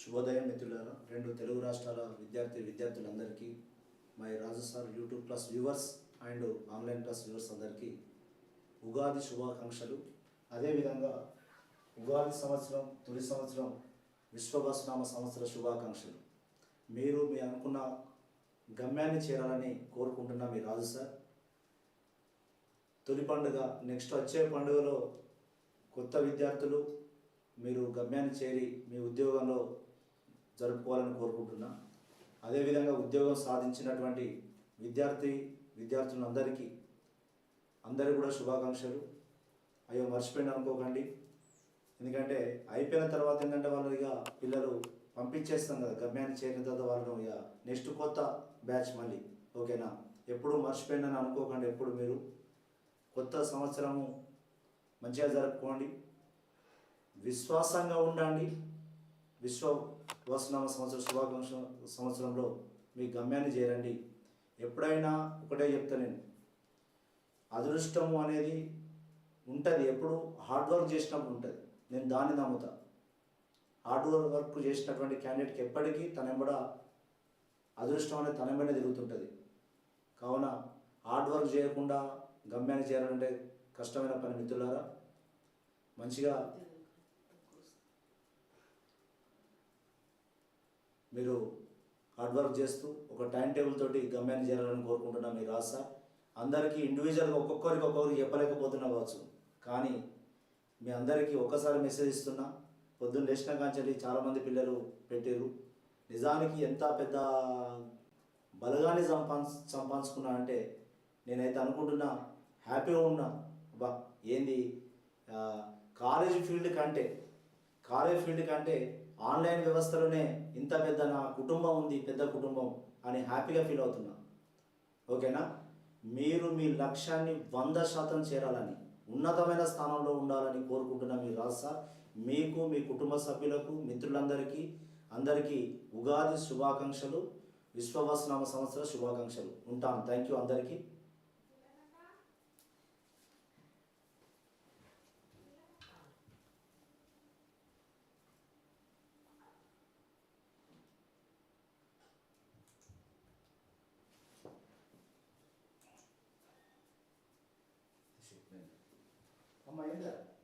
శుభోదయం మిత్రులారా. రెండు తెలుగు రాష్ట్రాల విద్యార్థి విద్యార్థులందరికీ my Raju YouTube plus viewers and online plus viewers అందరికీ ఉగాది శుభాకాంక్షలు. అదేవిధంగా ఉగాది సంవత్సరం తొలి సంవత్సరం విశ్వభస్నామ సంవత్సర శుభాకాంక్షలు. మీరు మీ అనుకున్న గమ్యాన్ని చేరాలని కోరుకుంటున్నా మీ రాజు సార్ తొలి పండుగ నెక్స్ట్ వచ్చే పండుగలో కొత్త విద్యార్థులు మీరు గమ్యాన్ని చేరి మీ ఉద్యోగంలో జరుపుకోవాలని కోరుకుంటున్నా. అదేవిధంగా ఉద్యోగం సాధించినటువంటి విద్యార్థి విద్యార్థులందరికీ అందరికీ కూడా శుభాకాంక్షలు. అయ్యో మర్చిపోయిన అనుకోకండి. ఎందుకంటే అయిపోయిన తర్వాత ఏంటంటే వాళ్ళు ఇక పిల్లలు పంపించేస్తాం కదా గమ్యాన్ని చేరిన తర్వాత వాళ్ళను ఇక నెక్స్ట్ కొత్త బ్యాచ్ మళ్ళీ. ఓకేనా? ఎప్పుడు మర్చిపోయిందని అనుకోకండి ఎప్పుడు మీరు. కొత్త సంవత్సరము మంచిగా జరుపుకోండి. విశ్వాసంగా ఉండండి. విశ్వ వసనామ సంవత్సర శుభాకాంక్ష సంవత్సరంలో మీ గమ్యాన్ని చేరండి. ఎప్పుడైనా ఒకటే చెప్తా నేను. అదృష్టము అనేది ఉంటుంది. ఎప్పుడు హార్డ్ వర్క్ చేసినప్పుడు ఉంటుంది. నేను దాన్ని నమ్ముతా. హార్డ్ వర్క్ చేసినటువంటి క్యాండిడేట్కి ఎప్పటికీ తనెంబడ అదృష్టం అనేది తన తిరుగుతుంటుంది. కావున హార్డ్ వర్క్ చేయకుండా గమ్యాన్ని చేరాలంటే కష్టమైన పని మిత్రులారా. మంచిగా మీరు హార్డ్ వర్క్ చేస్తూ ఒక టైం టేబుల్ తోటి గమ్యాన్ని చేరాలని కోరుకుంటున్నా మీ ఆశ అందరికీ ఇండివిజువల్గా ఒక్కొక్కరికి ఒక్కొక్కరికి చెప్పలేకపోతున్నా కావచ్చు. కానీ మీ అందరికీ ఒక్కసారి మెసేజ్ ఇస్తున్నా. పొద్దున్న లేచిన కాంచెల్లి చాలామంది పిల్లలు పెట్టారు నిజానికి ఎంత పెద్ద బలగాన్ని సంపాన్ సంపాదించుకున్నా అంటే నేనైతే అనుకుంటున్నా హ్యాపీగా ఉన్నా. బా ఏంది? కాలేజ్ ఫీల్డ్ కంటే కాలేజ్ ఫీల్డ్ కంటే ఆన్లైన్ వ్యవస్థలోనే ఇంత పెద్ద నా కుటుంబం ఉంది పెద్ద కుటుంబం అని హ్యాపీగా ఫీల్ అవుతున్నా. ఓకేనా? మీరు మీ లక్ష్యాన్ని వంద శాతం చేరాలని ఉన్నతమైన స్థానంలో ఉండాలని కోరుకుంటున్న మీ రాష్ట్ర మీకు మీ కుటుంబ సభ్యులకు మిత్రులందరికీ అందరికీ ఉగాది శుభాకాంక్షలు విశ్వవాసనామ సంవత్సర శుభాకాంక్షలు. ఉంటాను. థ్యాంక్ యూ అందరికీ. 네. 엄마 얘들아.